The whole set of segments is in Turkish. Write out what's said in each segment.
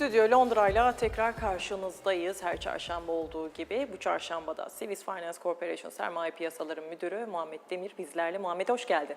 Stüdyo Londra'yla tekrar karşınızdayız her çarşamba olduğu gibi. Bu çarşambada Civis Finance Corporation Sermaye Piyasaları Müdürü Muhammed Demir bizlerle. Muhammed hoş geldin.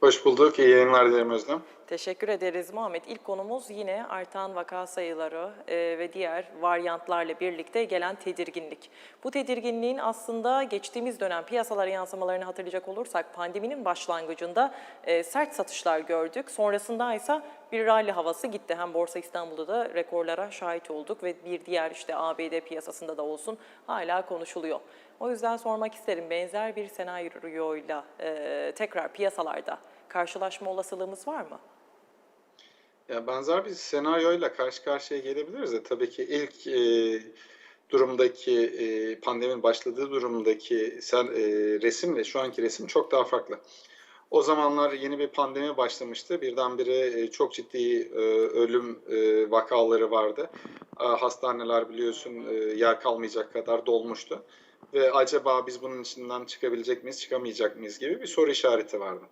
Hoş bulduk. İyi yayınlar dilerim Özlem. Teşekkür ederiz Muhammed. İlk konumuz yine artan vaka sayıları e, ve diğer varyantlarla birlikte gelen tedirginlik. Bu tedirginliğin aslında geçtiğimiz dönem piyasalara yansımalarını hatırlayacak olursak pandeminin başlangıcında e, sert satışlar gördük. Sonrasında ise bir rally havası gitti. Hem Borsa İstanbul'da da rekorlara şahit olduk ve bir diğer işte ABD piyasasında da olsun hala konuşuluyor. O yüzden sormak isterim benzer bir senaryoyla e, tekrar piyasalarda karşılaşma olasılığımız var mı? Ya benzer bir senaryoyla karşı karşıya gelebiliriz de tabii ki ilk e, durumdaki e, pandeminin başladığı durumdaki sen, e, resimle şu anki resim çok daha farklı. O zamanlar yeni bir pandemi başlamıştı. Birdenbire e, çok ciddi e, ölüm e, vakaları vardı. Hastaneler biliyorsun yer kalmayacak kadar dolmuştu. Ve acaba biz bunun içinden çıkabilecek miyiz, çıkamayacak mıyız gibi bir soru işareti vardı.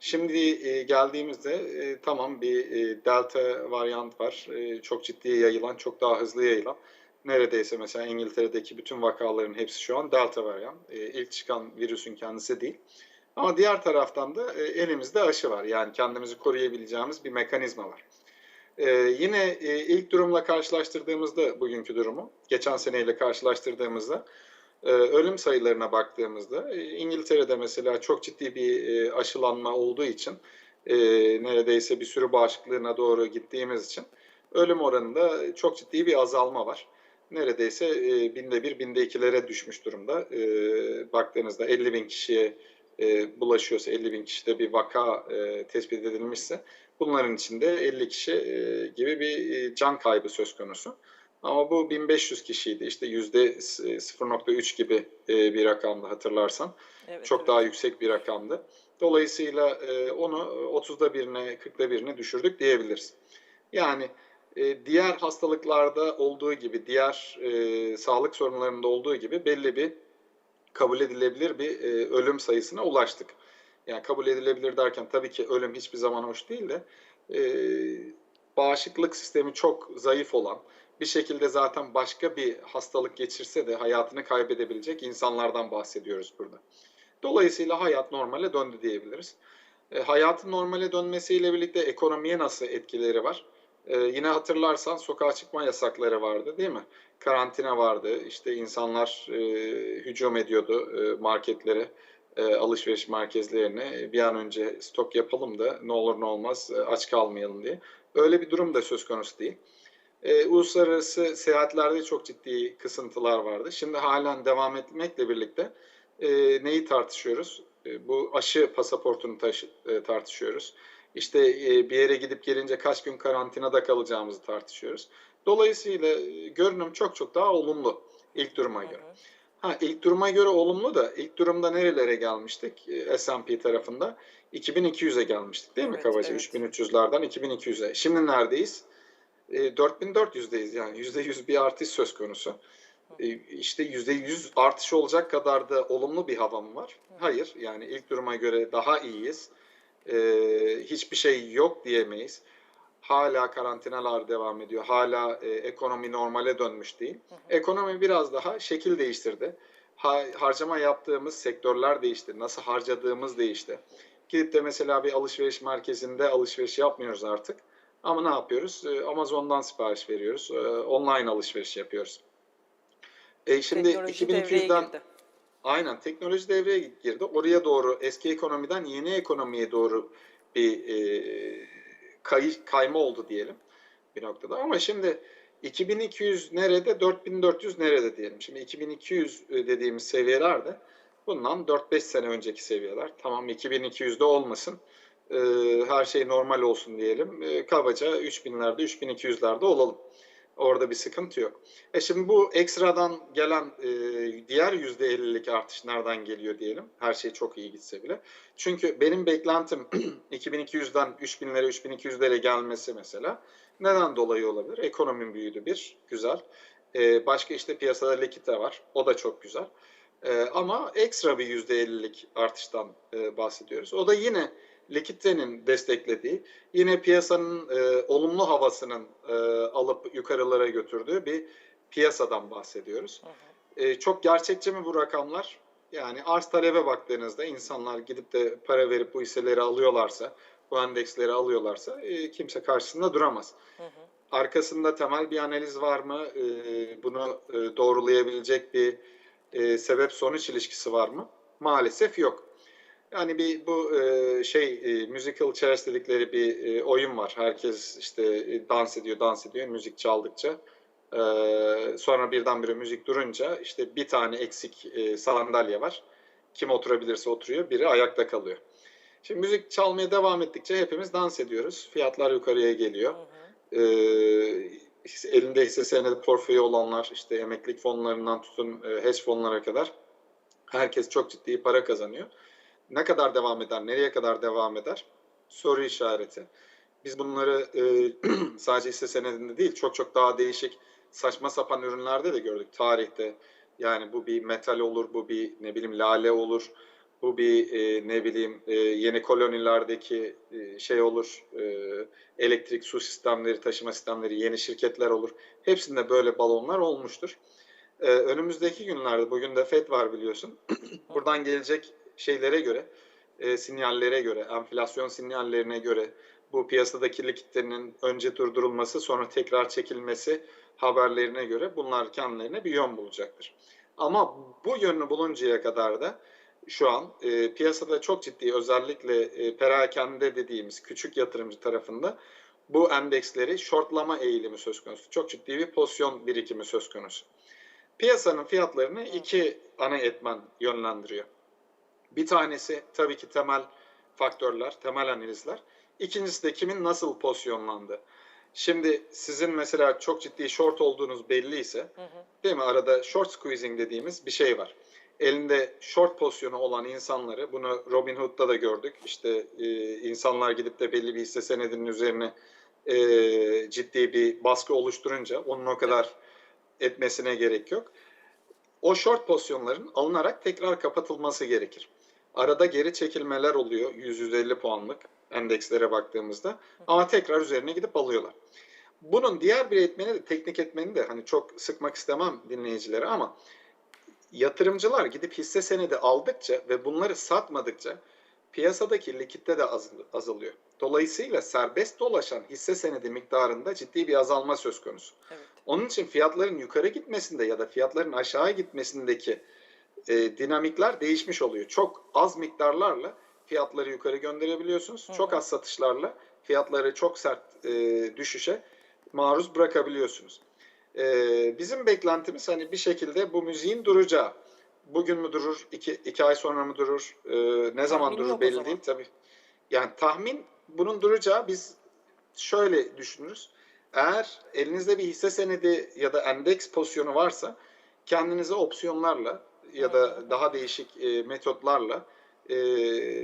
Şimdi e, geldiğimizde e, tamam bir e, delta varyant var. E, çok ciddi yayılan, çok daha hızlı yayılan. Neredeyse mesela İngiltere'deki bütün vakaların hepsi şu an delta varyant. E, ilk çıkan virüsün kendisi değil. Ama diğer taraftan da e, elimizde aşı var. Yani kendimizi koruyabileceğimiz bir mekanizma var. E, yine e, ilk durumla karşılaştırdığımızda bugünkü durumu, geçen seneyle karşılaştırdığımızda ölüm sayılarına baktığımızda e, İngiltere'de mesela çok ciddi bir e, aşılanma olduğu için e, neredeyse bir sürü bağışıklığına doğru gittiğimiz için ölüm oranında çok ciddi bir azalma var. Neredeyse binde bir, binde ikilere düşmüş durumda. Baktığınızda 50 bin kişiye bulaşıyorsa, 50 bin kişide bir vaka tespit edilmişse bunların içinde 50 kişi gibi bir can kaybı söz konusu. Ama bu 1500 kişiydi. İşte yüzde 0.3 gibi e, bir rakamdı hatırlarsan. Evet, Çok evet. daha yüksek bir rakamdı. Dolayısıyla e, onu 30'da birine, 40'da birine düşürdük diyebiliriz. Yani e, diğer hastalıklarda olduğu gibi, diğer sağlık sorunlarında olduğu gibi belli bir kabul edilebilir bir ölüm sayısına ulaştık. Yani kabul edilebilir derken tabii ki ölüm hiçbir zaman hoş değil de bağışıklık sistemi çok zayıf olan, bir şekilde zaten başka bir hastalık geçirse de hayatını kaybedebilecek insanlardan bahsediyoruz burada. Dolayısıyla hayat normale döndü diyebiliriz. E, hayatın normale dönmesiyle birlikte ekonomiye nasıl etkileri var? E, yine hatırlarsan sokağa çıkma yasakları vardı değil mi? Karantina vardı, işte insanlar e, hücum ediyordu e, marketlere, e, alışveriş merkezlerine. Bir an önce stok yapalım da ne olur ne olmaz e, aç kalmayalım diye. Öyle bir durum da söz konusu değil. E, uluslararası seyahatlerde çok ciddi kısıntılar vardı. Şimdi halen devam etmekle birlikte e, neyi tartışıyoruz? E, bu aşı pasaportunu taşı, e, tartışıyoruz. İşte e, bir yere gidip gelince kaç gün karantinada kalacağımızı tartışıyoruz. Dolayısıyla e, görünüm çok çok daha olumlu ilk duruma göre. Ha ilk duruma göre olumlu da ilk durumda nerelere gelmiştik e, S&P tarafında? 2200'e gelmiştik değil mi Evet, kabaca? evet. 3300'lerden 2200'e. Şimdi neredeyiz? E, 4400'deyiz yani %100 bir artış söz konusu. E, işte %100 artış olacak kadar da olumlu bir hava mı var? Hayır yani ilk duruma göre daha iyiyiz. E, hiçbir şey yok diyemeyiz. Hala karantinalar devam ediyor. Hala e, ekonomi normale dönmüş değil. Ekonomi biraz daha şekil değiştirdi. Ha, harcama yaptığımız sektörler değişti. Nasıl harcadığımız değişti. Gidip de mesela bir alışveriş merkezinde alışveriş yapmıyoruz artık. Ama ne yapıyoruz? Ee, Amazon'dan sipariş veriyoruz. Ee, Online alışveriş yapıyoruz. E şimdi Teknoloji devreye 2200'den girdi. aynen teknoloji devreye girdi. Oraya doğru eski ekonomiden yeni ekonomiye doğru bir e, kay, kayma oldu diyelim bir noktada. Ama şimdi 2200 nerede, 4400 nerede diyelim. Şimdi 2200 dediğimiz seviyelerde bundan 4-5 sene önceki seviyeler. Tamam 2200'de olmasın. Ee, her şey normal olsun diyelim. Ee, kabaca 3000'lerde, 3200'lerde olalım. Orada bir sıkıntı yok. E şimdi bu ekstradan gelen e, diğer %50'lik artış nereden geliyor diyelim. Her şey çok iyi gitse bile. Çünkü benim beklentim 2200'den 3000'lere 3200'lere gelmesi mesela. Neden dolayı olabilir? Ekonomim büyüdü bir, güzel. E, başka işte piyasada likite var. O da çok güzel. E, ama ekstra bir %50'lik artıştan e, bahsediyoruz. O da yine likiditenin desteklediği, yine piyasanın e, olumlu havasının e, alıp yukarılara götürdüğü bir piyasadan bahsediyoruz. E, çok gerçekçi mi bu rakamlar? Yani arz talebe baktığınızda insanlar gidip de para verip bu hisseleri alıyorlarsa, bu endeksleri alıyorlarsa e, kimse karşısında duramaz. Arkasında temel bir analiz var mı? E, bunu e, doğrulayabilecek bir e, sebep sonuç ilişkisi var mı? Maalesef yok. Yani bir bu e, şey e, musical chairs dedikleri bir e, oyun var. Herkes işte e, dans ediyor, dans ediyor müzik çaldıkça. E, sonra birdenbire müzik durunca işte bir tane eksik e, sandalye var. Kim oturabilirse oturuyor, biri ayakta kalıyor. Şimdi müzik çalmaya devam ettikçe hepimiz dans ediyoruz. Fiyatlar yukarıya geliyor. E, elinde hisse senedi portföyü olanlar, işte emeklilik fonlarından tutun e, hedge fonlara kadar herkes çok ciddi para kazanıyor. Ne kadar devam eder, nereye kadar devam eder? Soru işareti. Biz bunları e, sadece hisse senedinde değil, çok çok daha değişik saçma sapan ürünlerde de gördük tarihte. Yani bu bir metal olur, bu bir ne bileyim lale olur, bu bir e, ne bileyim e, yeni kolonilerdeki e, şey olur, e, elektrik su sistemleri, taşıma sistemleri, yeni şirketler olur. Hepsinde böyle balonlar olmuştur. E, önümüzdeki günlerde, bugün de FED var biliyorsun. Buradan gelecek şeylere göre, e, sinyallere göre, enflasyon sinyallerine göre bu piyasadaki likiditenin önce durdurulması sonra tekrar çekilmesi haberlerine göre bunlar kendilerine bir yön bulacaktır. Ama bu yönünü buluncaya kadar da şu an e, piyasada çok ciddi özellikle e, perakende dediğimiz küçük yatırımcı tarafında bu endeksleri shortlama eğilimi söz konusu. Çok ciddi bir pozisyon birikimi söz konusu. Piyasanın fiyatlarını iki ana etmen yönlendiriyor. Bir tanesi tabii ki temel faktörler, temel analizler. İkincisi de kimin nasıl pozisyonlandığı. Şimdi sizin mesela çok ciddi short olduğunuz belli ise, değil mi? Arada short squeezing dediğimiz bir şey var. Elinde short pozisyonu olan insanları, bunu Robinhood'da da gördük. İşte e, insanlar gidip de belli bir hisse senedinin üzerine e, ciddi bir baskı oluşturunca onun o kadar etmesine gerek yok. O short pozisyonların alınarak tekrar kapatılması gerekir. Arada geri çekilmeler oluyor 100-150 puanlık endekslere baktığımızda ama tekrar üzerine gidip alıyorlar. Bunun diğer bir etmeni de teknik etmeni de hani çok sıkmak istemem dinleyicilere ama yatırımcılar gidip hisse senedi aldıkça ve bunları satmadıkça piyasadaki likitte de azalıyor. Dolayısıyla serbest dolaşan hisse senedi miktarında ciddi bir azalma söz konusu. Evet. Onun için fiyatların yukarı gitmesinde ya da fiyatların aşağı gitmesindeki e, dinamikler değişmiş oluyor. Çok az miktarlarla fiyatları yukarı gönderebiliyorsunuz. Hı. Çok az satışlarla fiyatları çok sert e, düşüşe maruz bırakabiliyorsunuz. E, bizim beklentimiz hani bir şekilde bu müziğin duracağı. Bugün mü durur, iki, iki ay sonra mı durur, e, ne zaman Tahmin yok durur belli zaman. değil tabii. Yani tahmin bunun duracağı biz şöyle düşünürüz. Eğer elinizde bir hisse senedi ya da endeks pozisyonu varsa kendinize opsiyonlarla ya da daha değişik e, metotlarla e,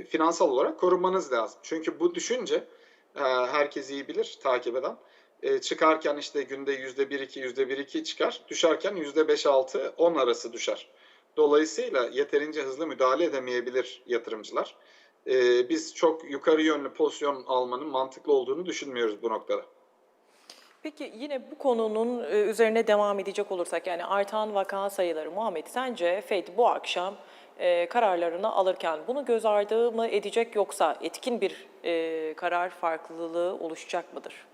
finansal olarak korumanız lazım. Çünkü bu düşünce e, herkes iyi bilir takip eden. E, çıkarken işte günde yüzde bir iki yüzde bir iki çıkar. Düşerken yüzde beş altı on arası düşer. Dolayısıyla yeterince hızlı müdahale edemeyebilir yatırımcılar. E, biz çok yukarı yönlü pozisyon almanın mantıklı olduğunu düşünmüyoruz bu noktada. Peki yine bu konunun e, üzerine devam edecek olursak yani artan vaka sayıları Muhammed sence FED bu akşam e, kararlarını alırken bunu göz ardı mı edecek yoksa etkin bir e, karar farklılığı oluşacak mıdır?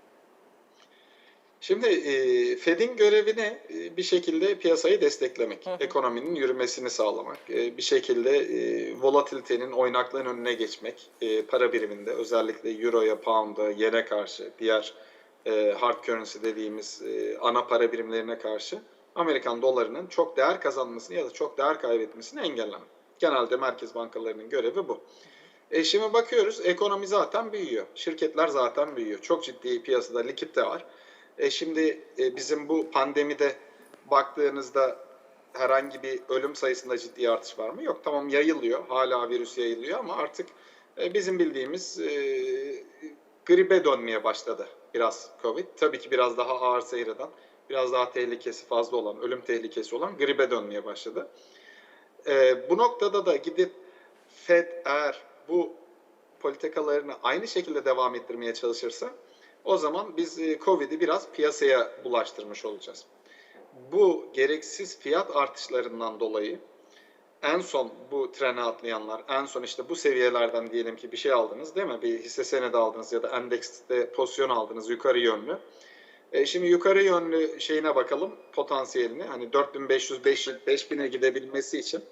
Şimdi e, Fed'in görevi ne? E, bir şekilde piyasayı desteklemek, Hı hı. ekonominin yürümesini sağlamak, e, bir şekilde e, volatilitenin oynaklığın önüne geçmek, e, para biriminde özellikle Euro'ya, Pound'a, Yen'e karşı, diğer e, hard currency dediğimiz e, ana para birimlerine karşı Amerikan dolarının çok değer kazanmasını ya da çok değer kaybetmesini engellemek. Genelde merkez bankalarının görevi bu. E şimdi bakıyoruz ekonomi zaten büyüyor. Şirketler zaten büyüyor. Çok ciddi piyasada likit de var. E şimdi e, bizim bu pandemide baktığınızda herhangi bir ölüm sayısında ciddi artış var mı? Yok tamam yayılıyor. Hala virüs yayılıyor ama artık e, bizim bildiğimiz e, gribe dönmeye başladı biraz Covid. Tabii ki biraz daha ağır seyreden, biraz daha tehlikesi fazla olan, ölüm tehlikesi olan gribe dönmeye başladı. E, bu noktada da gidip Fed eğer bu politikalarını aynı şekilde devam ettirmeye çalışırsa o zaman biz e, Covid'i biraz piyasaya bulaştırmış olacağız. Bu gereksiz fiyat artışlarından dolayı en son bu trene atlayanlar, en son işte bu seviyelerden diyelim ki bir şey aldınız değil mi? Bir hisse senedi aldınız ya da endekste pozisyon aldınız yukarı yönlü. E şimdi yukarı yönlü şeyine bakalım potansiyelini. Hani 4500 5000'e gidebilmesi için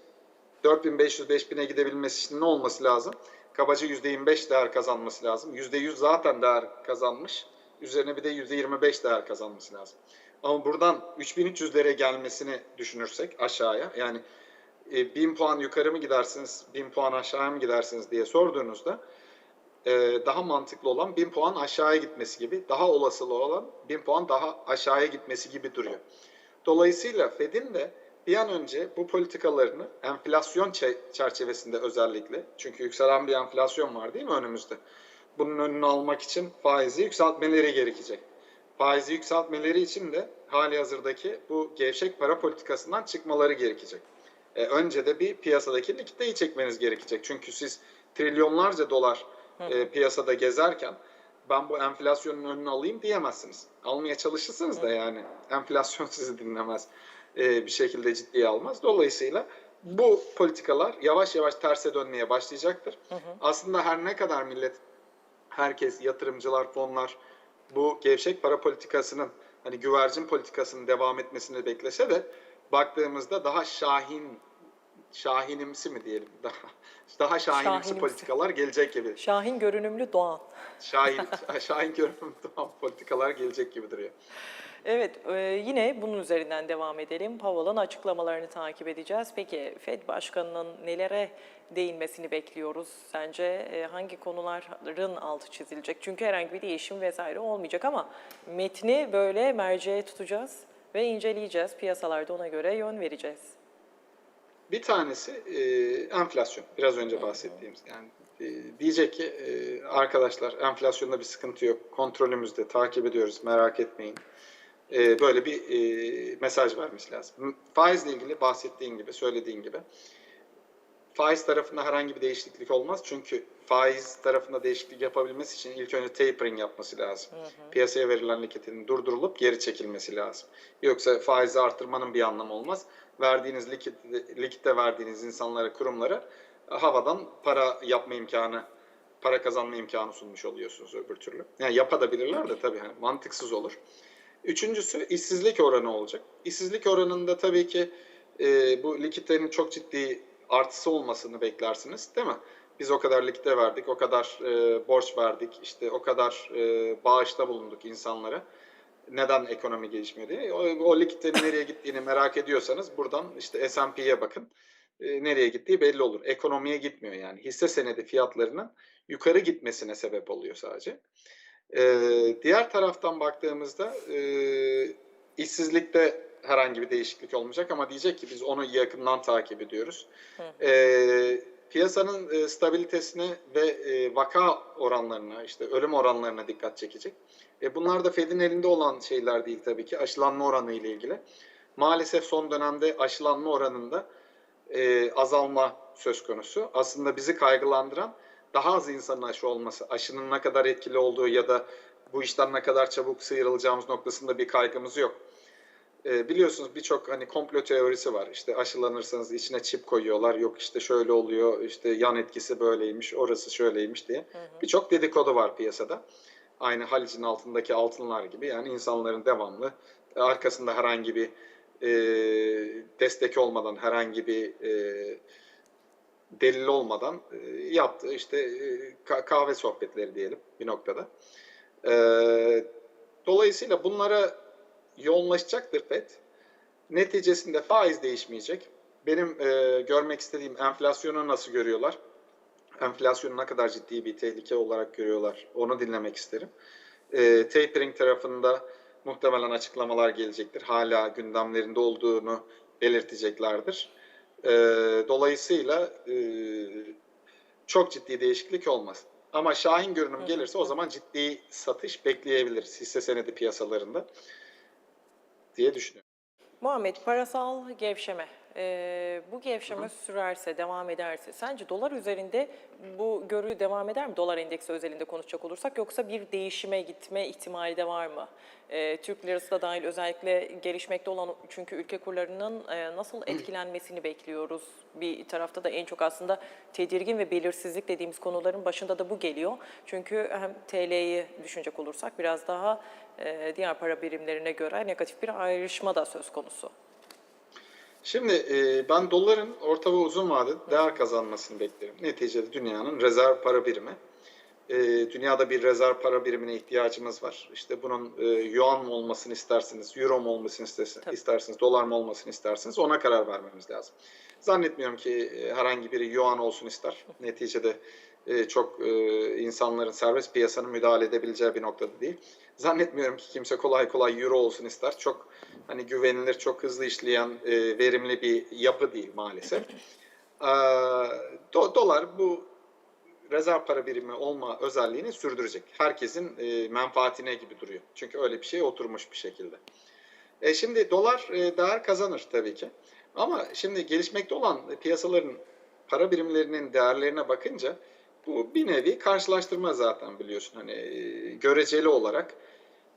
4500-5000'e gidebilmesi için ne olması lazım? Kabaca %25 değer kazanması lazım. %100 zaten değer kazanmış. Üzerine bir de %25 değer kazanması lazım. Ama buradan 3300'lere gelmesini düşünürsek aşağıya yani e, 1000 puan yukarı mı gidersiniz, 1000 puan aşağıya mı gidersiniz diye sorduğunuzda e, daha mantıklı olan 1000 puan aşağıya gitmesi gibi, daha olasılığı olan 1000 puan daha aşağıya gitmesi gibi duruyor. Dolayısıyla Fed'in de bir an önce bu politikalarını enflasyon çe- çerçevesinde özellikle çünkü yükselen bir enflasyon var değil mi önümüzde? Bunun önünü almak için faizi yükseltmeleri gerekecek. Faizi yükseltmeleri için de hali hazırdaki bu gevşek para politikasından çıkmaları gerekecek. E, önce de bir piyasadaki likiditeyi çekmeniz gerekecek. Çünkü siz trilyonlarca dolar e, piyasada gezerken ben bu enflasyonun önünü alayım diyemezsiniz. Almaya çalışırsınız da yani enflasyon sizi dinlemez e, bir şekilde ciddiye almaz. Dolayısıyla bu politikalar yavaş yavaş terse dönmeye başlayacaktır. Aslında her ne kadar millet, herkes, yatırımcılar, fonlar bu gevşek para politikasının hani güvercin politikasının devam etmesini beklese de baktığımızda daha şahin şahinimsi mi diyelim daha daha şahinimsi, Şahinimsi. politikalar gelecek gibi. Şahin görünümlü Doğan. Şahin şahin görünümlü tamam, politikalar gelecek gibi duruyor. Evet, e, yine bunun üzerinden devam edelim. Powell'ın açıklamalarını takip edeceğiz. Peki Fed Başkanı'nın nelere değinmesini bekliyoruz? Sence e, hangi konuların altı çizilecek? Çünkü herhangi bir değişim vesaire olmayacak ama metni böyle merceğe tutacağız ve inceleyeceğiz. Piyasalarda ona göre yön vereceğiz. Bir tanesi e, enflasyon. Biraz önce bahsettiğimiz. Yani e, diyecek ki e, arkadaşlar enflasyonda bir sıkıntı yok. Kontrolümüzde takip ediyoruz. Merak etmeyin. E, böyle bir e, mesaj vermesi lazım. Faizle ilgili bahsettiğin gibi, söylediğin gibi faiz tarafında herhangi bir değişiklik olmaz. Çünkü faiz tarafında değişiklik yapabilmesi için ilk önce tapering yapması lazım. Piyasaya verilen likiditenin durdurulup geri çekilmesi lazım. Yoksa faizi artırmanın bir anlamı olmaz. Verdiğiniz likit, likitte verdiğiniz insanlara, kurumlara havadan para yapma imkanı, para kazanma imkanı sunmuş oluyorsunuz öbür türlü. Yani yapabilirler de tabii hani mantıksız olur. Üçüncüsü işsizlik oranı olacak. İşsizlik oranında tabii ki e, bu likiditenin çok ciddi artısı olmasını beklersiniz değil mi? Biz o kadar likite verdik, o kadar e, borç verdik, işte o kadar e, bağışta bulunduk insanlara. Neden ekonomi gelişmiyor diye. O, o likitenin nereye gittiğini merak ediyorsanız buradan işte S&P'ye bakın. E, nereye gittiği belli olur. Ekonomiye gitmiyor yani. Hisse senedi fiyatlarının yukarı gitmesine sebep oluyor sadece. E, diğer taraftan baktığımızda e, işsizlikte herhangi bir değişiklik olmayacak ama diyecek ki biz onu yakından takip ediyoruz. E, piyasanın e, stabilitesine ve e, vaka oranlarına, işte ölüm oranlarına dikkat çekecek. E, bunlar da Fed'in elinde olan şeyler değil tabii ki. Aşılanma oranı ile ilgili. Maalesef son dönemde aşılanma oranında e, azalma söz konusu. Aslında bizi kaygılandıran daha az insanın aşı olması, aşının ne kadar etkili olduğu ya da bu işten ne kadar çabuk sıyrılacağımız noktasında bir kaygımız yok. E, biliyorsunuz birçok hani komplo teorisi var. İşte aşılanırsanız içine çip koyuyorlar. Yok işte şöyle oluyor, işte yan etkisi böyleymiş, orası şöyleymiş diye. Birçok dedikodu var piyasada. Aynı Halic'in altındaki altınlar gibi. Yani insanların devamlı e, arkasında herhangi bir e, destek olmadan, herhangi bir e, delil olmadan e, yaptığı işte e, ka- kahve sohbetleri diyelim bir noktada. E, dolayısıyla bunlara yoğunlaşacaktır FED. Neticesinde faiz değişmeyecek. Benim e, görmek istediğim enflasyonu nasıl görüyorlar? Enflasyonu ne kadar ciddi bir tehlike olarak görüyorlar? Onu dinlemek isterim. E, tapering tarafında muhtemelen açıklamalar gelecektir. Hala gündemlerinde olduğunu belirteceklerdir. E, dolayısıyla e, çok ciddi değişiklik olmaz. Ama şahin görünüm gelirse o zaman ciddi satış bekleyebiliriz hisse senedi piyasalarında diye düşünüyorum. Muhammed, parasal gevşeme e, bu gevşeme sürerse, devam ederse sence dolar üzerinde bu görü devam eder mi? Dolar endeksi özelinde konuşacak olursak yoksa bir değişime gitme ihtimali de var mı? E, Türk lirası da dahil özellikle gelişmekte olan çünkü ülke kurlarının e, nasıl etkilenmesini bekliyoruz. Bir tarafta da en çok aslında tedirgin ve belirsizlik dediğimiz konuların başında da bu geliyor. Çünkü hem TL'yi düşünecek olursak biraz daha e, diğer para birimlerine göre negatif bir ayrışma da söz konusu. Şimdi e, ben doların orta ve uzun vadede değer kazanmasını beklerim. Neticede dünyanın rezerv para birimi. E, dünyada bir rezerv para birimine ihtiyacımız var. İşte bunun e, yuan mı olmasını istersiniz, euro mu olmasını istersiniz, Tabii. istersiniz, dolar mı olmasını istersiniz ona karar vermemiz lazım. Zannetmiyorum ki e, herhangi biri yuan olsun ister. Neticede e, çok e, insanların serbest piyasanın müdahale edebileceği bir noktada değil. Zannetmiyorum ki kimse kolay kolay euro olsun ister. Çok hani güvenilir, çok hızlı işleyen, e, verimli bir yapı değil maalesef. Ee, do- dolar bu rezerv para birimi olma özelliğini sürdürecek. Herkesin e, menfaatine gibi duruyor. Çünkü öyle bir şey oturmuş bir şekilde. E şimdi dolar e, değer kazanır tabii ki. Ama şimdi gelişmekte olan piyasaların para birimlerinin değerlerine bakınca bu bir nevi karşılaştırma zaten biliyorsun. Hani e, göreceli olarak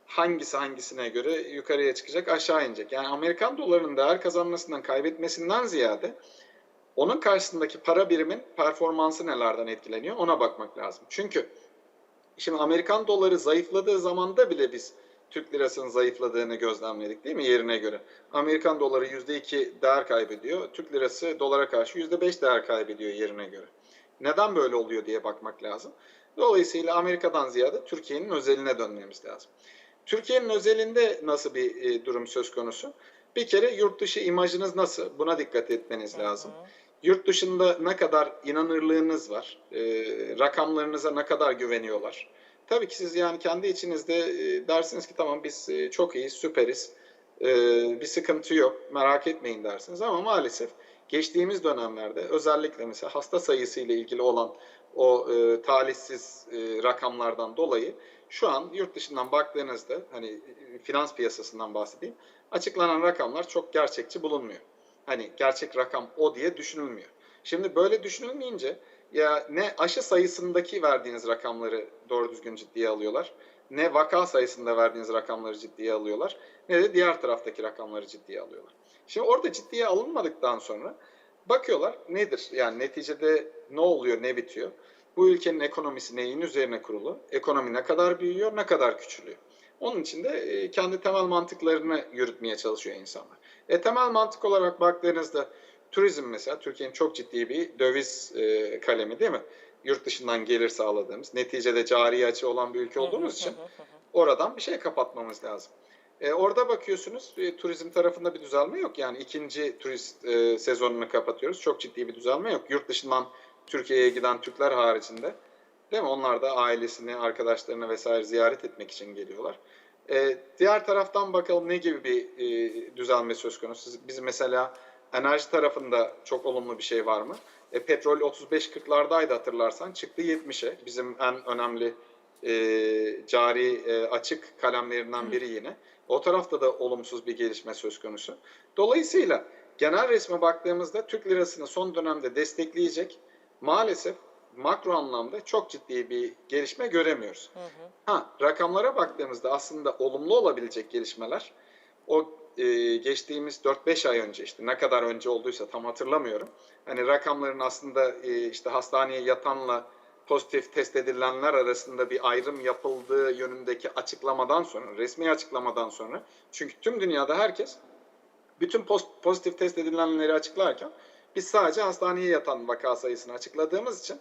hangisi hangisine göre yukarıya çıkacak aşağı inecek. Yani Amerikan dolarının değer kazanmasından kaybetmesinden ziyade onun karşısındaki para birimin performansı nelerden etkileniyor ona bakmak lazım. Çünkü şimdi Amerikan doları zayıfladığı zamanda bile biz Türk lirasının zayıfladığını gözlemledik değil mi yerine göre? Amerikan doları %2 değer kaybediyor. Türk lirası dolara karşı %5 değer kaybediyor yerine göre. Neden böyle oluyor diye bakmak lazım. Dolayısıyla Amerika'dan ziyade Türkiye'nin özeline dönmemiz lazım. Türkiye'nin özelinde nasıl bir e, durum söz konusu? Bir kere yurt dışı imajınız nasıl? Buna dikkat etmeniz lazım. Yurt dışında ne kadar inanırlığınız var? E, rakamlarınıza ne kadar güveniyorlar? Tabii ki siz yani kendi içinizde e, dersiniz ki tamam biz e, çok iyiyiz, süperiz. E, bir sıkıntı yok, merak etmeyin dersiniz. Ama maalesef geçtiğimiz dönemlerde özellikle mesela hasta sayısı ile ilgili olan o e, talihsiz e, rakamlardan dolayı şu an yurt dışından baktığınızda hani e, finans piyasasından bahsedeyim. Açıklanan rakamlar çok gerçekçi bulunmuyor. Hani gerçek rakam o diye düşünülmüyor. Şimdi böyle düşünülmeyince ya ne aşı sayısındaki verdiğiniz rakamları doğru düzgün ciddiye alıyorlar. Ne vaka sayısında verdiğiniz rakamları ciddiye alıyorlar. Ne de diğer taraftaki rakamları ciddiye alıyorlar. Şimdi orada ciddiye alınmadıktan sonra bakıyorlar nedir? Yani neticede ne oluyor, ne bitiyor? Bu ülkenin ekonomisi neyin üzerine kurulu? Ekonomi ne kadar büyüyor, ne kadar küçülüyor? Onun için de e, kendi temel mantıklarını yürütmeye çalışıyor insanlar. E, temel mantık olarak baktığınızda turizm mesela Türkiye'nin çok ciddi bir döviz e, kalemi değil mi? Yurt dışından gelir sağladığımız, neticede cari açı olan bir ülke olduğumuz için oradan bir şey kapatmamız lazım. E, orada bakıyorsunuz e, turizm tarafında bir düzelme yok. Yani ikinci turist e, sezonunu kapatıyoruz. Çok ciddi bir düzelme yok. Yurt dışından Türkiye'ye giden Türkler haricinde. Değil mi? Onlar da ailesini, arkadaşlarını vesaire ziyaret etmek için geliyorlar. E, diğer taraftan bakalım ne gibi bir e, düzelme söz konusu. Biz mesela enerji tarafında çok olumlu bir şey var mı? E, petrol 35-40'lardaydı hatırlarsan çıktı 70'e. Bizim en önemli e, cari e, açık kalemlerinden biri yine. O tarafta da olumsuz bir gelişme söz konusu. Dolayısıyla genel resme baktığımızda Türk lirasını son dönemde destekleyecek maalesef makro anlamda çok ciddi bir gelişme göremiyoruz. Ha, rakamlara baktığımızda aslında olumlu olabilecek gelişmeler o e, geçtiğimiz 4-5 ay önce işte ne kadar önce olduysa tam hatırlamıyorum. Hani rakamların aslında e, işte hastaneye yatanla pozitif test edilenler arasında bir ayrım yapıldığı yönündeki açıklamadan sonra, resmi açıklamadan sonra çünkü tüm dünyada herkes bütün pozitif test edilenleri açıklarken biz sadece hastaneye yatan vaka sayısını açıkladığımız için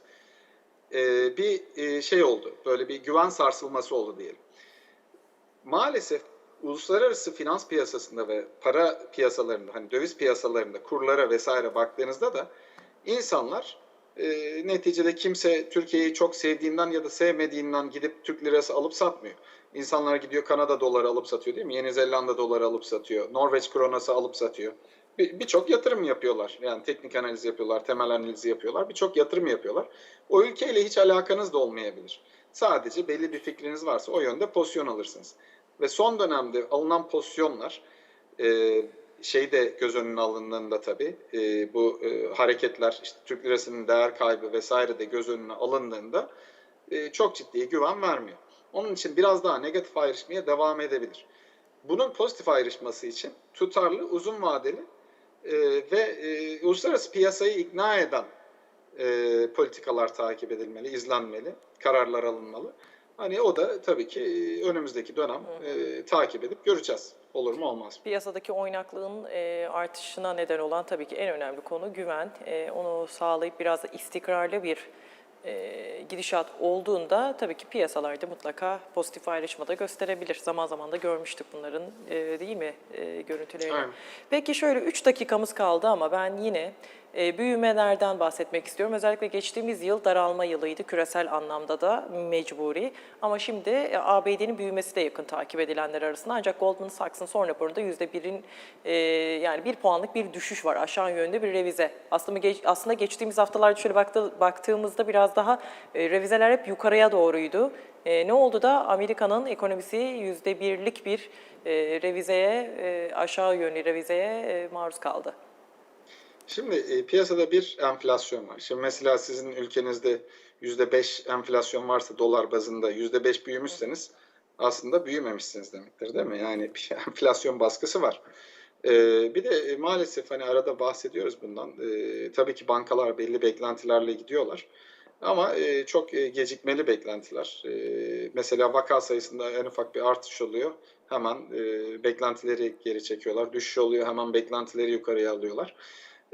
e, bir e, şey oldu. Böyle bir güven sarsılması oldu diyelim. Maalesef uluslararası finans piyasasında ve para piyasalarında hani döviz piyasalarında kurlara vesaire baktığınızda da insanlar e, neticede kimse Türkiye'yi çok sevdiğinden ya da sevmediğinden gidip Türk lirası alıp satmıyor. İnsanlar gidiyor Kanada doları alıp satıyor değil mi? Yeni Zelanda doları alıp satıyor. Norveç kronası alıp satıyor. Bir- Birçok yatırım yapıyorlar. Yani teknik analiz yapıyorlar, temel analizi yapıyorlar. Birçok yatırım yapıyorlar. O ülkeyle hiç alakanız da olmayabilir. Sadece belli bir fikriniz varsa o yönde pozisyon alırsınız. Ve son dönemde alınan pozisyonlar e, şey de göz önüne alındığında tabii e, bu e, hareketler işte Türk lirasının değer kaybı vesaire de göz önüne alındığında e, çok ciddi güven vermiyor. Onun için biraz daha negatif ayrışmaya devam edebilir. Bunun pozitif ayrışması için tutarlı, uzun vadeli e, ve e, uluslararası piyasayı ikna eden e, politikalar takip edilmeli, izlenmeli, kararlar alınmalı. Hani o da tabii ki e, önümüzdeki dönem e, takip edip göreceğiz. Olur mu olmaz mı? Piyasadaki oynaklığın e, artışına neden olan tabii ki en önemli konu güven. E, onu sağlayıp biraz da istikrarlı bir e, gidişat olduğunda tabii ki piyasalarda mutlaka pozitif ayrışma da gösterebilir. Zaman zaman da görmüştük bunların e, değil mi e, görüntülerini. Aynen. Peki şöyle 3 dakikamız kaldı ama ben yine e, büyümelerden bahsetmek istiyorum. Özellikle geçtiğimiz yıl daralma yılıydı küresel anlamda da mecburi. Ama şimdi e, ABD'nin büyümesi de yakın takip edilenler arasında. Ancak Goldman Sachs'ın son raporunda %1'in e, yani bir puanlık bir düşüş var. Aşağı yönde bir revize. Aslında, geç, aslında geçtiğimiz haftalarda şöyle baktı, baktığımızda biraz daha e, revizeler hep yukarıya doğruydu. E, ne oldu da Amerika'nın ekonomisi %1'lik bir revizeye, aşağı yönlü revizeye maruz kaldı. Şimdi e, piyasada bir enflasyon var. Şimdi mesela sizin ülkenizde %5 enflasyon varsa dolar bazında %5 büyümüşseniz aslında büyümemişsiniz demektir değil mi? Yani bir enflasyon baskısı var. E, bir de e, maalesef hani arada bahsediyoruz bundan. E, tabii ki bankalar belli beklentilerle gidiyorlar. Ama e, çok e, gecikmeli beklentiler. E, mesela vaka sayısında en ufak bir artış oluyor. Hemen e, beklentileri geri çekiyorlar. Düşüş oluyor hemen beklentileri yukarıya alıyorlar.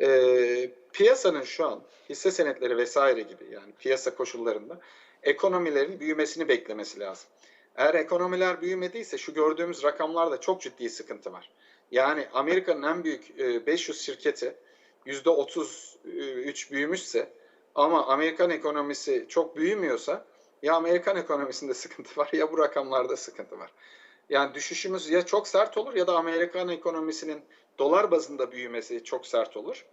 E, piyasanın şu an hisse senetleri vesaire gibi yani piyasa koşullarında ekonomilerin büyümesini beklemesi lazım. Eğer ekonomiler büyümediyse şu gördüğümüz rakamlarda çok ciddi sıkıntı var. Yani Amerika'nın en büyük e, 500 şirketi %33 büyümüşse ama Amerikan ekonomisi çok büyümüyorsa ya Amerikan ekonomisinde sıkıntı var ya bu rakamlarda sıkıntı var. Yani düşüşümüz ya çok sert olur ya da Amerikan ekonomisinin dolar bazında büyümesi çok sert olur.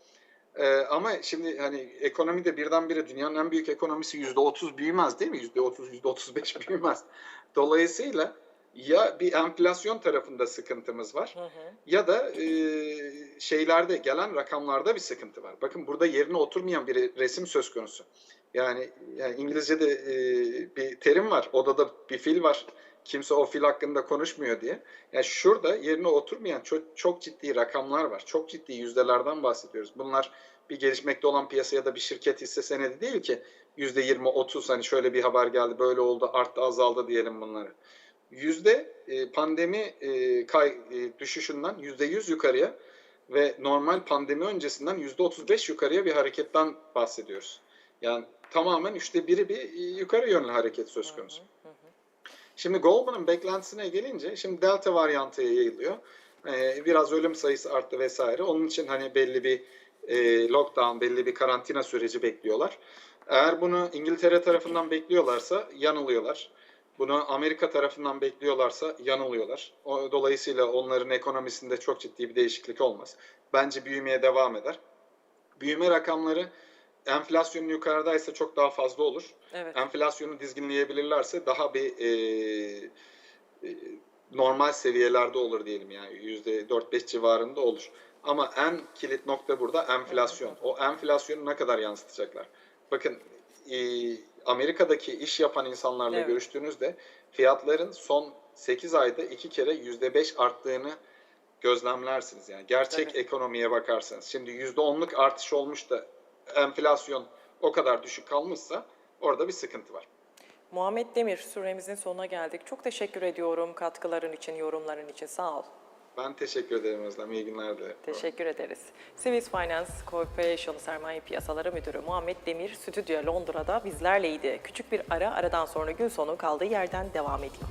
Ee, ama şimdi hani ekonomide birdenbire dünyanın en büyük ekonomisi yüzde otuz büyümez değil mi? Yüzde otuz, yüzde otuz beş büyümez. Dolayısıyla ya bir enflasyon tarafında sıkıntımız var Hı hı. ya da e, şeylerde gelen rakamlarda bir sıkıntı var. Bakın burada yerine oturmayan bir resim söz konusu. Yani, yani İngilizce'de e, bir terim var. Odada bir fil var. Kimse o fil hakkında konuşmuyor diye. Yani şurada yerine oturmayan çok, çok ciddi rakamlar var. Çok ciddi yüzdelerden bahsediyoruz. Bunlar bir gelişmekte olan piyasa ya da bir şirket hisse senedi değil ki yüzde yirmi otuz hani şöyle bir haber geldi böyle oldu arttı azaldı diyelim bunları. Yüzde e, pandemi e, kay, e, düşüşünden yüzde yüz yukarıya ve normal pandemi öncesinden yüzde otuz beş yukarıya bir hareketten bahsediyoruz. Yani tamamen üçte biri bir yukarı yönlü hareket söz konusu. Şimdi Goldman'ın beklentisine gelince şimdi delta varyantı yayılıyor. Ee, biraz ölüm sayısı arttı vesaire. Onun için hani belli bir e, lockdown, belli bir karantina süreci bekliyorlar. Eğer bunu İngiltere tarafından bekliyorlarsa yanılıyorlar. Bunu Amerika tarafından bekliyorlarsa yanılıyorlar. O, dolayısıyla onların ekonomisinde çok ciddi bir değişiklik olmaz. Bence büyümeye devam eder. Büyüme rakamları enflasyonun yukarıdaysa çok daha fazla olur. Evet. Enflasyonu dizginleyebilirlerse daha bir e, e, normal seviyelerde olur diyelim yani yüzde 4-5 civarında olur. Ama en kilit nokta burada enflasyon. O enflasyonu ne kadar yansıtacaklar? Bakın e, Amerika'daki iş yapan insanlarla Evet. görüştüğünüzde fiyatların son 8 ayda iki kere yüzde 5 arttığını gözlemlersiniz. Yani gerçek Tabii. ekonomiye bakarsanız. Şimdi yüzde 10'luk artış olmuş da enflasyon o kadar düşük kalmışsa orada bir sıkıntı var. Muhammed Demir, süremizin sonuna geldik. Çok teşekkür ediyorum katkıların için, yorumların için. Sağ ol. Ben teşekkür ederim Özlem. İyi günler dilerim. Teşekkür ederiz. Swiss Finance Corporation Sermaye Piyasaları Müdürü Muhammed Demir, Stüdyo Londra'da bizlerleydi. Küçük bir ara, aradan sonra gün sonu kaldığı yerden devam ediyor.